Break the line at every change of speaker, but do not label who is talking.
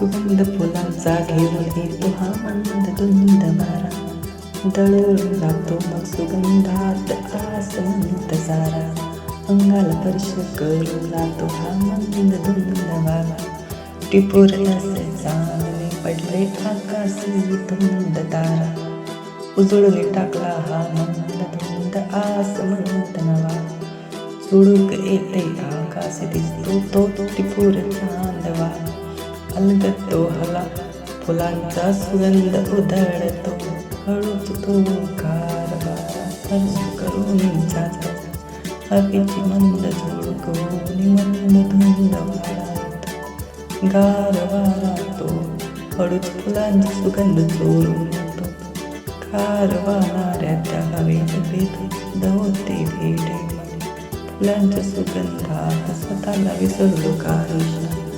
सुगंध फुलांचा घेऊन येतो हा मंद धुंद मारा दळून जातो मग सुगंधात आसमंत सारा. अंगाला स्पर्श करून जातो हा मंद धुंद वारा टिपूर नसे चांगले पडले आकाशी धुंद तारा. उजळून टाकला हा मंद धुंद आसमंत नवा. सुडूक येते आकाश दिसतो तो टिपूर चांद हलगतो हला फुलांचा सुगंध उधळतो. हळूच तो कारभारा करून जातो. हवेची मंद झुळकवून मंद धुंद वारा गार वारा हळूच फुलांचा सुगंध चोरून येतो. खार वाहणाऱ्या त्या हवेत भेद होते भेटे. फुलांच्या सुगंधात स्वतःला विसरलो काही